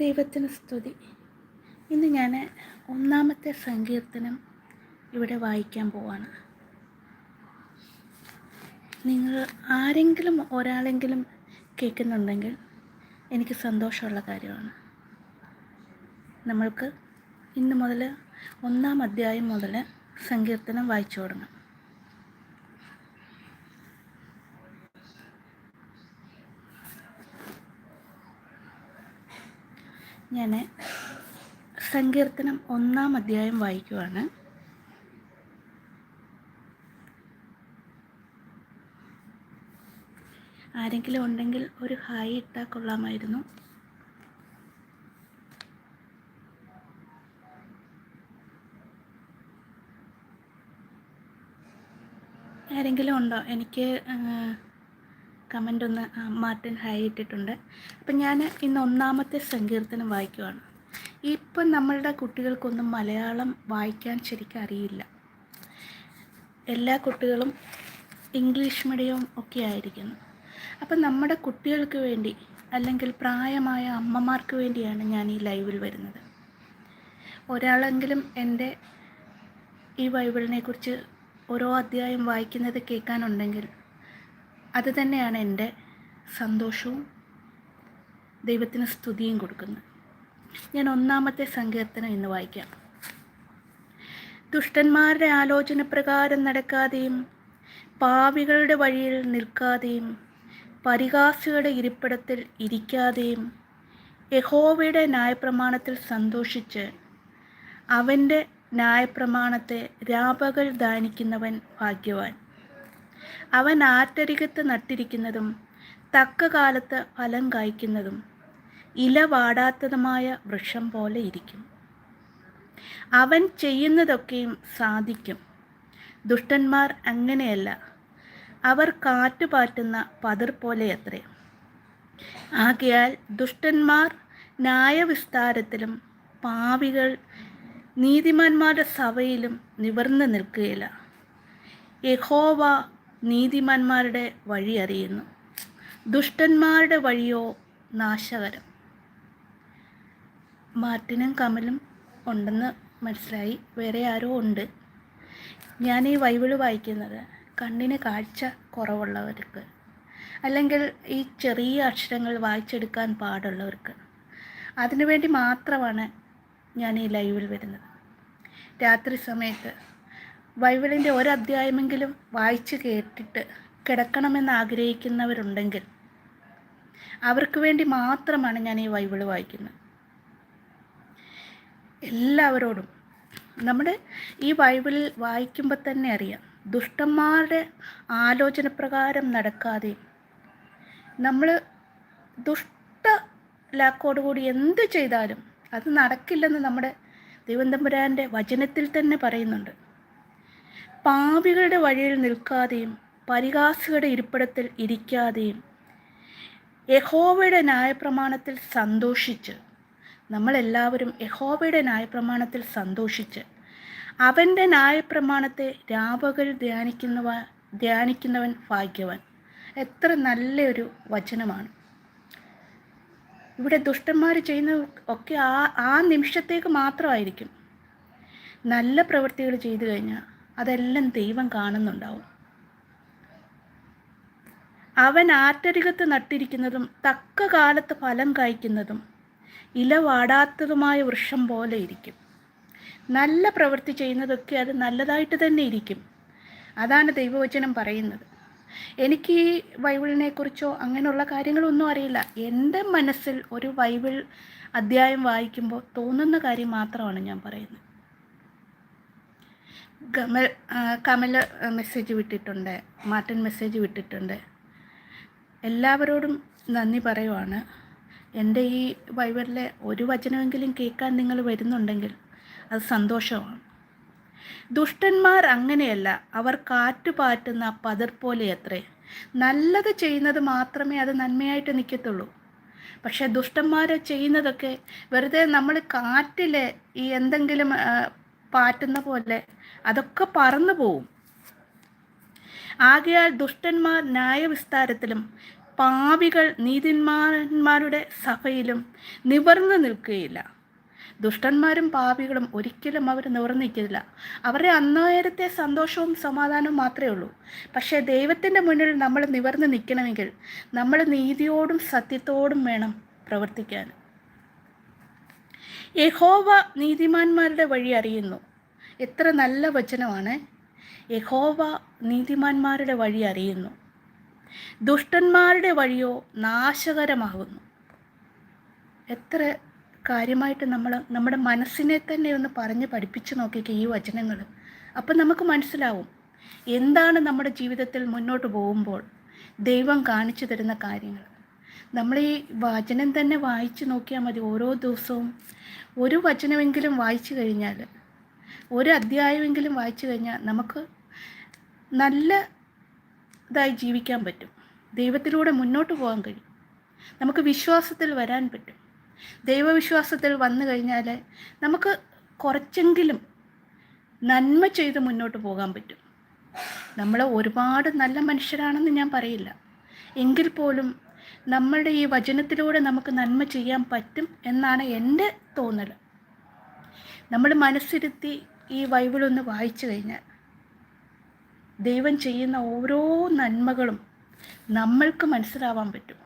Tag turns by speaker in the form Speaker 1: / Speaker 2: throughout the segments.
Speaker 1: ദൈവത്തിന് സ്തുതി. ഇന്ന് ഞാൻ ഒന്നാമത്തെ സങ്കീർത്തനം ഇവിടെ വായിക്കാൻ പോവാണ്. നിങ്ങൾ ആരെങ്കിലും ഒരാളെങ്കിലും കേൾക്കുന്നുണ്ടെങ്കിൽ എനിക്ക് സന്തോഷമുള്ള കാര്യമാണ്. നമ്മൾക്ക് ഇന്ന് മുതൽ ഒന്നാം അധ്യായം മുതൽ സങ്കീർത്തനം വായിച്ചു തുടങ്ങാം. ഞാൻ സങ്കീർത്തനം ഒന്നാം അധ്യായം വായിക്കുവാണ്. ആരെങ്കിലും ഉണ്ടെങ്കിൽ ഒരു ഹായ് ഇട്ടാൽ കൊള്ളാമായിരുന്നു. ആരെങ്കിലും ഉണ്ടോ? എനിക്ക് കമന്റ് ഒന്ന് മാർട്ടിൻ ഹായ് ഇട്ടിട്ടുണ്ട്. അപ്പം ഞാൻ ഇന്ന് ഒന്നാമത്തെ സങ്കീർത്തനം വായിക്കുവാണ്. ഇപ്പം നമ്മളുടെ കുട്ടികൾക്കൊന്നും മലയാളം വായിക്കാൻ ശരിക്കും അറിയില്ല. എല്ലാ കുട്ടികളും ഇംഗ്ലീഷ് മീഡിയം ഒക്കെ ആയിരിക്കുന്നു. അപ്പം നമ്മുടെ കുട്ടികൾക്ക് വേണ്ടി അല്ലെങ്കിൽ പ്രായമായ അമ്മമാർക്ക് വേണ്ടിയാണ് ഞാൻ ഈ ലൈവിൽ വരുന്നത്. ഒരാളെങ്കിലും എന്റെ ഈ ബൈബിളിനെക്കുറിച്ച് ഓരോ അധ്യായം വായിക്കുന്നത് കേൾക്കാനുണ്ടെങ്കിൽ അത് തന്നെയാണ് എന്റെ സന്തോഷവും ദൈവത്തിന് സ്തുതിയും കൊടുക്കുന്നത്. ഞാൻ ഒന്നാമത്തെ സങ്കീർത്തനം ഇന്ന് വായിക്കാം. ദുഷ്ടന്മാരുടെ ആലോചന പ്രകാരം നടക്കാതെയും പാവികളുടെ വഴിയിൽ നിൽക്കാതെയും പരിഹാസികളുടെ ഇരിപ്പിടത്തിൽ ഇരിക്കാതെയും യഹോവയുടെ ന്യായപ്രമാണത്തിൽ സന്തോഷിച്ച് അവന്റെ ന്യായപ്രമാണത്തെ രാപകൽ ദാനിക്കുന്നവൻ ഭാഗ്യവാൻ. അവൻ ആറ്റരികത്ത് നട്ടിരിക്കുന്നതും തക്ക കാലത്ത് ഫലം കായ്ക്കുന്നതും ഇല വാടാത്തതുമായ വൃക്ഷം പോലെ ഇരിക്കും. അവൻ ചെയ്യുന്നതൊക്കെയും സാധിക്കും. ദുഷ്ടന്മാർ അങ്ങനെയല്ല. അവർ കാറ്റുപാറ്റുന്ന പതിർ പോലെ അത്രേ ആകയാൽ ദുഷ്ടന്മാർ ന്യായവിസ്താരത്തിലും പാവികൾ നീതിമാന്മാരുടെ സഭയിലും നിവർന്നു നിൽക്കുകയില്ല. യഹോവ നീതിമാന്മാരുടെ വഴി അറിയുന്നു. ദുഷ്ടന്മാരുടെ വഴിയോ നാശകരം മാർട്ടിനും കമലും ഉണ്ടെന്ന് മനസ്സിലായി. വേറെ ആരോ ഉണ്ട്. ഞാൻ ഈ ബൈബിൾ വായിക്കുന്നത് കണ്ണിന് കാഴ്ച കുറവുള്ളവർക്ക് അല്ലെങ്കിൽ ഈ ചെറിയ അക്ഷരങ്ങൾ വായിച്ചെടുക്കാൻ പാടുള്ളവർക്ക്. അതിനുവേണ്ടി മാത്രമാണ് ഞാൻ ഈ ലൈവിൽ വരുന്നത്. രാത്രി സമയത്ത് ബൈബിളിന്റെ ഒരധ്യായമെങ്കിലും വായിച്ച് കേട്ടിട്ട് കിടക്കണമെന്ന് ആഗ്രഹിക്കുന്നവരുണ്ടെങ്കിൽ അവർക്ക് വേണ്ടി മാത്രമാണ് ഞാൻ ഈ ബൈബിൾ വായിക്കുന്നത്. എല്ലാവരോടും നമ്മുടെ ഈ ബൈബിളിൽ വായിക്കുമ്പോൾ തന്നെ അറിയാം ദുഷ്ടന്മാരുടെ ആലോചന പ്രകാരം നടക്കാതെ നമ്മൾ ദുഷ്ട ലാക്കോടുകൂടി എന്ത് ചെയ്താലും അത് നടക്കില്ലെന്ന് നമ്മുടെ ദൈവം തമ്പുരാന്റെ വചനത്തിൽ തന്നെ പറയുന്നുണ്ട്. പാപികളുടെ വഴിയിൽ നിൽക്കാതെയും പരിഹാസികളുടെ ഇരിപ്പിടത്തിൽ ഇരിക്കാതെയും യഹോവയുടെ ന്യായപ്രമാണത്തിൽ സന്തോഷിച്ച് നമ്മളെല്ലാവരും യഹോവയുടെ ന്യായപ്രമാണത്തിൽ സന്തോഷിച്ച് അവന്റെ ന്യായപ്രമാണത്തെ രാപകൽ ധ്യാനിക്കുന്നവ ധ്യാനിക്കുന്നവൻ ഭാഗ്യവാൻ. എത്ര നല്ലൊരു വചനമാണ്. ഇവിടെ ദുഷ്ടന്മാർ ചെയ്യുന്ന ഒക്കെ ആ ആ നിമിഷത്തേക്ക് മാത്രമായിരിക്കും നല്ല പ്രവൃത്തികൾ ചെയ്തു കഴിഞ്ഞാൽ അതെല്ലാം ദൈവം കാണുന്നുണ്ടാവും. അവൻ ആറ്റരികത്ത് നട്ടിരിക്കുന്നതും തക്ക കാലത്ത് ഫലം കായ്ക്കുന്നതും ഇല വാടാത്തതുമായ വൃക്ഷം പോലെ ഇരിക്കും. നല്ല പ്രവൃത്തി ചെയ്യുന്നതൊക്കെ അത് നല്ലതായിട്ട് തന്നെ ഇരിക്കും. അതാണ് ദൈവവചനം പറയുന്നത്. എനിക്ക് ഈ ബൈബിളിനെക്കുറിച്ചോ അങ്ങനെയുള്ള കാര്യങ്ങളൊന്നും അറിയില്ല. എന്റെ മനസ്സിൽ ഒരു ബൈബിൾ അധ്യായം വായിക്കുമ്പോൾ തോന്നുന്ന കാര്യം മാത്രമാണ് ഞാൻ പറയുന്നത്. കമൽ കമൽ മെസ്സേജ് വിട്ടിട്ടുണ്ട്. മാർട്ടിൻ മെസ്സേജ് വിട്ടിട്ടുണ്ട്. എല്ലാവരോടും നന്ദി പറയുവാണ്. എന്റെ ഈ വൈബറിലെ ഒരു വചനമെങ്കിലും കേൾക്കാൻ നിങ്ങൾ വരുന്നുണ്ടെങ്കിൽ അത് സന്തോഷമാണ്. ദുഷ്ടന്മാർ അങ്ങനെയല്ല. അവർ കാറ്റുപാറ്റുന്ന പതിർ പോലെ അത്രേ നല്ലത് ചെയ്യുന്നത് മാത്രമേ അത് നന്മയായിട്ട് നിൽക്കത്തുള്ളൂ. പക്ഷേ ദുഷ്ടന്മാർ ചെയ്യുന്നതൊക്കെ വെറുതെ നമ്മൾ കാറ്റിലെ ഈ എന്തെങ്കിലും പാറ്റുന്ന പോലെ അതൊക്കെ പറന്നു പോവും. ആകയാൽ ദുഷ്ടന്മാർ ന്യായവിസ്താരത്തിലും പാപികൾ നീതിന്മാന്മാരുടെ സഭയിലും നിവർന്നു നിൽക്കുകയില്ല. ദുഷ്ടന്മാരും പാപികളും ഒരിക്കലും അവർ നിവർന്നിക്കില്ല അവരുടെ അന്നേരത്തെ സന്തോഷവും സമാധാനവും മാത്രമേ ഉള്ളൂ. പക്ഷേ ദൈവത്തിന്റെ മുന്നിൽ നമ്മൾ നിവർന്ന് നിൽക്കണമെങ്കിൽ നമ്മൾ നീതിയോടും സത്യത്തോടും വേണം പ്രവർത്തിക്കാൻ. യഹോവ നീതിമാന്മാരുടെ വഴി അറിയുന്നു. എത്ര നല്ല വചനമാണ്. യഹോവ നീതിമാന്മാരുടെ വഴി അറിയുന്നു. ദുഷ്ടന്മാരുടെ വഴിയോ നാശകരമാകുന്നു. എത്ര കാര്യമായിട്ട് നമ്മൾ നമ്മുടെ മനസ്സിനെ തന്നെ ഒന്ന് പറഞ്ഞ് പഠിപ്പിച്ചു നോക്കിക്കുക ഈ വചനങ്ങൾ അപ്പം നമുക്ക് മനസ്സിലാവും എന്താണ് നമ്മുടെ ജീവിതത്തിൽ മുന്നോട്ട് പോകുമ്പോൾ ദൈവം കാണിച്ചു തരുന്ന കാര്യങ്ങൾ. നമ്മൾ ഈ വചനം തന്നെ വായിച്ചു നോക്കിയാൽ മതി ഓരോ ദിവസവും. ഒരു വചനമെങ്കിലും വായിച്ചു കഴിഞ്ഞാൽ ഒരു അധ്യായമെങ്കിലും വായിച്ചു കഴിഞ്ഞാൽ നമുക്ക് നല്ല ഇതായി ജീവിക്കാൻ പറ്റും. ദൈവത്തിലൂടെ മുന്നോട്ട് പോകാൻ കഴിയും. നമുക്ക് വിശ്വാസത്തിൽ വരാൻ പറ്റും. ദൈവവിശ്വാസത്തിൽ വന്നു കഴിഞ്ഞാൽ നമുക്ക് കുറച്ചെങ്കിലും നന്മ ചെയ്ത് മുന്നോട്ട് പോകാൻ പറ്റും. നമ്മൾ ഒരുപാട് നല്ല മനുഷ്യരാണെന്ന് ഞാൻ പറയില്ല. എങ്കിൽ പോലും നമ്മളുടെ ഈ വചനത്തിലൂടെ നമുക്ക് നന്മ ചെയ്യാൻ പറ്റും എന്നാണ് എന്റെ തോന്നൽ നമ്മൾ മനസ്സിരുത്തി ഈ ബൈബിളൊന്ന് വായിച്ചു കഴിഞ്ഞാൽ ദൈവം ചെയ്യുന്ന ഓരോ നന്മകളും നമ്മൾക്ക് മനസ്സിലാവാൻ പറ്റും.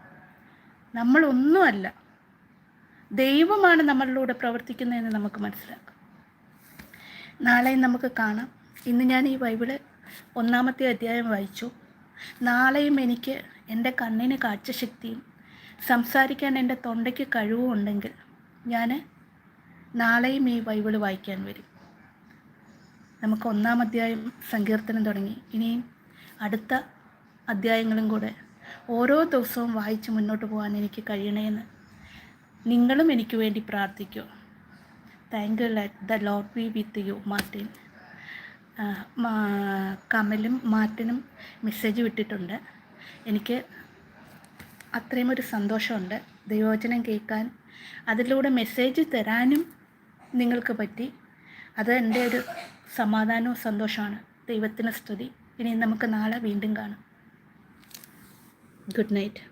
Speaker 1: നമ്മളൊന്നുമല്ല. ദൈവമാണ് നമ്മളിലൂടെ പ്രവർത്തിക്കുന്നതെന്ന് നമുക്ക് മനസ്സിലാക്കാം. നാളെയും നമുക്ക് കാണാം. ഇന്ന് ഞാൻ ഈ ബൈബിൾ ഒന്നാമത്തെ അധ്യായം വായിച്ചു. നാളെയും എനിക്ക് എന്റെ കണ്ണിന് കാഴ്ചശക്തിയും സംസാരിക്കാൻ എന്റെ തൊണ്ടയ്ക്ക് കഴിവും ഉണ്ടെങ്കിൽ ഞാൻ നാളെയും ഈ ബൈബിൾ വായിക്കാൻ വരും. നമുക്ക് ഒന്നാം അധ്യായം സങ്കീർത്തനം തുടങ്ങി. ഇനിയും അടുത്ത അധ്യായങ്ങളും കൂടെ ഓരോ ദിവസവും വായിച്ച് മുന്നോട്ട് പോകാൻ എനിക്ക് കഴിയണമെന്ന് നിങ്ങളും എനിക്ക് വേണ്ടി പ്രാർത്ഥിക്കൂ. Thank you let the lord be with you Martin. കമലും മാർട്ടിനും മെസ്സേജ് വിട്ടിട്ടുണ്ട്. എനിക്ക് അത്രയും ഒരു സന്തോഷമുണ്ട്. ദൈവവചനം കേൾക്കാൻ അതിലൂടെ മെസ്സേജ് തരാനും നിങ്ങൾക്ക് പറ്റി. അത് എന്റെ ഒരു സമാധാനവും സന്തോഷമാണ്. ദൈവത്തിന് സ്തുതി. ഇനി നമുക്ക് നാളെ വീണ്ടും കാണാം. Good night.